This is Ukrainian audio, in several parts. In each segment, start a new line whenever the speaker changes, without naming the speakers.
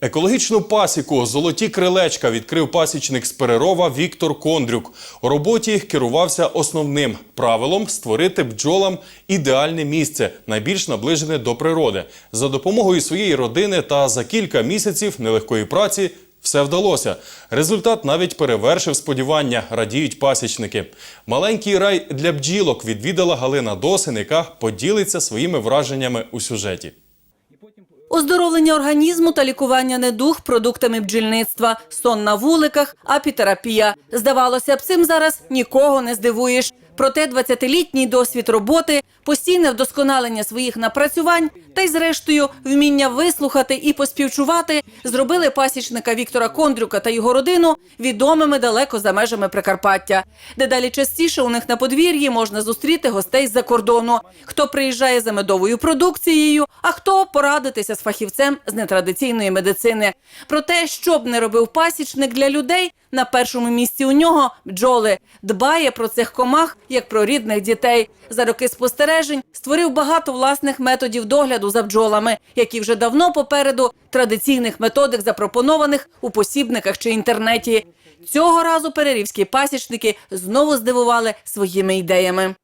Екологічну пасіку золоті крилечка відкрив пасічник з Перерова Віктор Кондрюк. У роботі керувався основним правилом створити бджолам ідеальне місце, найбільш наближене до природи. За допомогою своєї родини та за кілька місяців нелегкої праці все вдалося. Результат навіть перевершив сподівання, радіють пасічники. Маленький рай для бджілок відвідала Галина Досин, яка поділиться своїми враженнями у сюжеті.
Оздоровлення організму та лікування недуг продуктами бджільництва, сон на вуликах, апітерапія. Здавалося б, цим зараз нікого не здивуєш. Проте 20-літній досвід роботи, постійне вдосконалення своїх напрацювань та й, зрештою, вміння вислухати і поспівчувати зробили пасічника Віктора Кондрюка та його родину відомими далеко за межами Прикарпаття. Дедалі частіше у них на подвір'ї можна зустріти гостей з-за кордону. Хто приїжджає за медовою продукцією, а хто порадитися з фахівцем з нетрадиційної медицини. Про те, що б не робив пасічник для людей, на першому місці у нього бджоли дбає про цих комах як про рідних дітей. За роки спостережень створив багато власних методів догляду за бджолами, які вже давно попереду традиційних методик, запропонованих у посібниках чи інтернеті. Цього разу перерівські пасічники знову здивували своїми ідеями.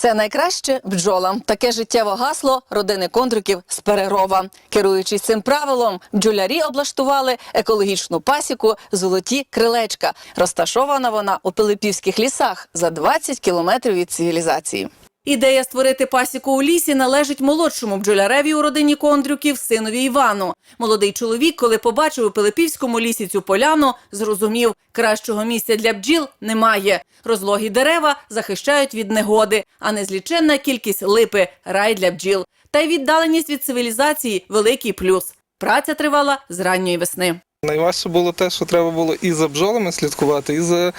Все найкраще бджолам. Таке життєво гасло родини кондриків з Перерова. Керуючись цим правилом, бджолярі облаштували екологічну пасіку Золоті крилечка. Розташована вона у Пилипівських лісах за 20 кілометрів від цивілізації. Ідея створити пасіку у лісі належить молодшому бджоляреві у родині Кондрюків, синові Івану. Молодий чоловік, коли побачив у Пилипівському лісі цю поляну, зрозумів, кращого місця для бджіл немає. Розлогі дерева захищають від негоди, а незліченна кількість липи рай для бджіл. Та й віддаленість від цивілізації великий плюс. Праця тривала з ранньої весни.
Найважче було те, що треба було і за бджолами слідкувати, і за,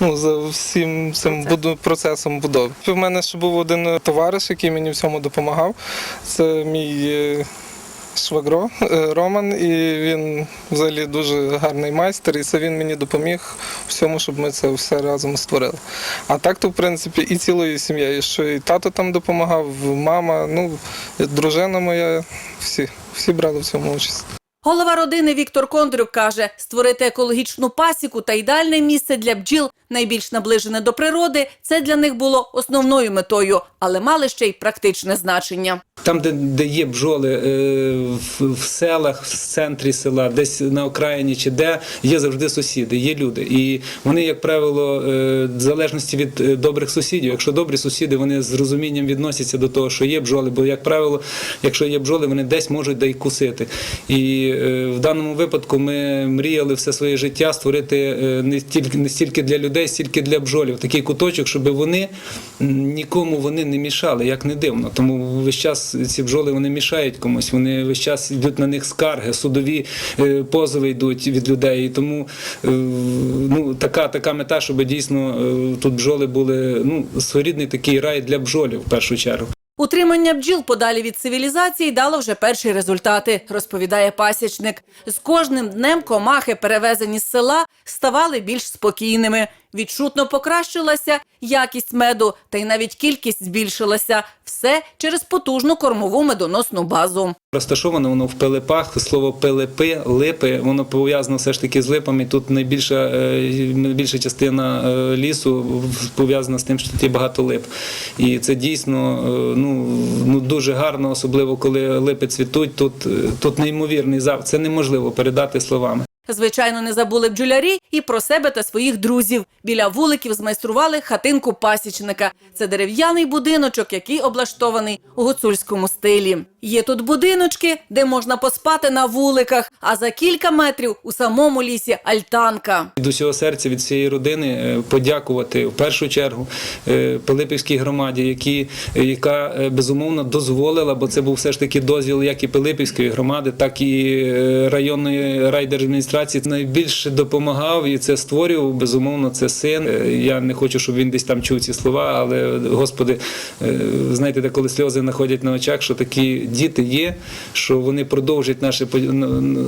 ну, за всім цим буду- процесом будови. У мене ще був один товариш, який мені в цьому допомагав. Це мій е, швагро е, Роман, і він взагалі дуже гарний майстер, і це він мені допоміг всьому, щоб ми це все разом створили. А так, то, в принципі, і цілою сім'єю, що і тато там допомагав, мама, ну, дружина моя, всі, всі брали в цьому участь.
Голова родини Віктор Кондрюк каже, створити екологічну пасіку та ідеальне місце для бджіл, найбільш наближене до природи, це для них було основною метою, але мали ще й практичне значення.
Там, де, де є бджоли е, в, в селах, в центрі села, десь на окраїні чи де, є завжди сусіди, є люди. І вони, як правило, е, в залежності від е, добрих сусідів, якщо добрі сусіди, вони з розумінням відносяться до того, що є бджоли, бо, як правило, якщо є бджоли, вони десь можуть да й кусити. І в даному випадку ми мріяли все своє життя створити не тільки не стільки для людей, стільки для бджолів. Такий куточок, щоб вони нікому вони не мішали, як не дивно. Тому весь час ці бджоли вони мішають комусь. Вони весь час йдуть на них скарги, судові е, позови йдуть від людей. І тому е, ну, така, така мета, щоб дійсно е, тут бджоли були ну, своєрідний такий рай для бджолів в першу чергу.
Утримання бджіл подалі від цивілізації дало вже перші результати, розповідає пасічник. З кожним днем комахи, перевезені з села, ставали більш спокійними. Відчутно покращилася якість меду, та й навіть кількість збільшилася. Все через потужну кормову медоносну базу.
Розташовано воно в Пилипах. Слово пилипи, липи, воно пов'язано все ж таки з липами. Тут найбільша е, найбільша частина е, лісу пов'язана з тим, що тут є багато лип. І це дійсно е, ну, ну дуже гарно, особливо коли липи цвітуть. Тут, тут неймовірний зав. Це неможливо передати словами.
Звичайно, не забули бджолярі і про себе та своїх друзів. Біля вуликів змайстрували хатинку пасічника. Це дерев'яний будиночок, який облаштований у гуцульському стилі. Є тут будиночки, де можна поспати на вуликах, а за кілька метрів у самому лісі альтанка.
Від усього серця від всієї родини е, подякувати в першу чергу е, Пилипівській громаді, які, е, яка безумовно дозволила, бо це був все ж таки дозвіл як і Пилипівської громади, так і районної райдержадміністрації. Найбільше допомагав і це створював. Безумовно, це син. Я не хочу, щоб він десь там чув ці слова, але Господи, знаєте, де коли сльози находять на очах, що такі діти є, що вони продовжать наше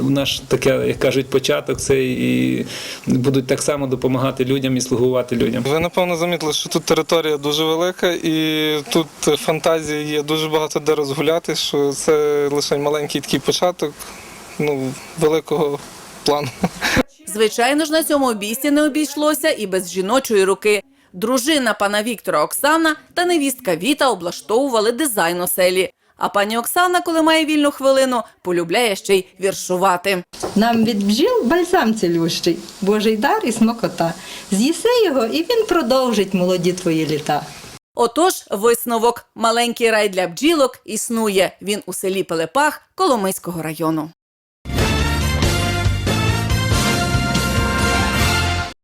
наш таке, як кажуть, початок цей і будуть так само допомагати людям і слугувати людям.
Ви напевно замітили, що тут територія дуже велика і тут фантазії є дуже багато де розгуляти, що це лише маленький такий початок. ну, великого плану.
Звичайно ж, на цьому обійсті не обійшлося і без жіночої руки. Дружина пана Віктора Оксана та невістка Віта облаштовували дизайн оселі. А пані Оксана, коли має вільну хвилину, полюбляє ще й віршувати.
Нам від бджіл бальзам цілющий, Божий дар і смокота. З'їси його, і він продовжить молоді твої літа.
Отож, висновок: маленький рай для бджілок існує. Він у селі Пелепах Коломийського району.